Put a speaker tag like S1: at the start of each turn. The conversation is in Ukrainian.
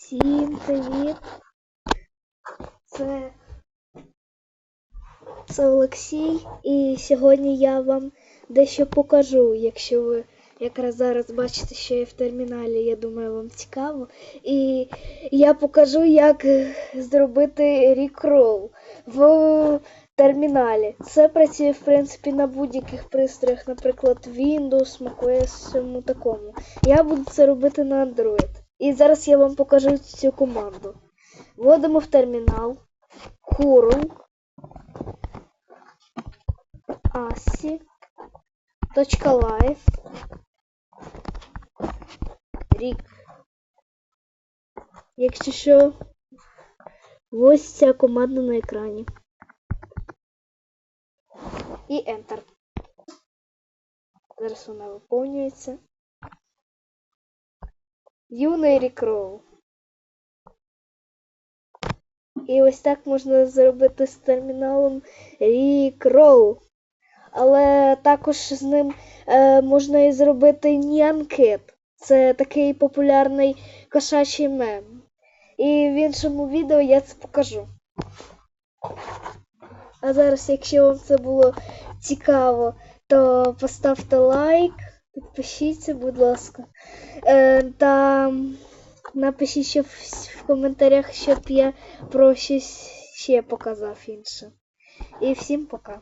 S1: Всім привіт! Це, це Олексій, і сьогодні я вам дещо покажу, якщо ви якраз зараз бачите, що я в терміналі, я думаю, вам цікаво. І я покажу, як зробити рікрол в терміналі. Це працює, в принципі, на будь-яких пристроях, наприклад, Windows, macOS, всьому такому. Я буду це робити на Android. І зараз я вам покажу цю команду. Вводимо в термінал curl asi.live рік. Якщо що, ось ця команда на екрані. І Enter. Зараз вона виповнюється. Юний рікрол. І ось так можна зробити з терміналом рікрол. Але також з ним е, можна і зробити нянкет. Це такий популярний кошачий мем. І в іншому відео я це покажу. А зараз, якщо вам це було цікаво, то поставте лайк, підпишіться, будь ласка. Е, та напишіть ще в, в коментарях, щоб я про щось ще показав інше. І всім пока.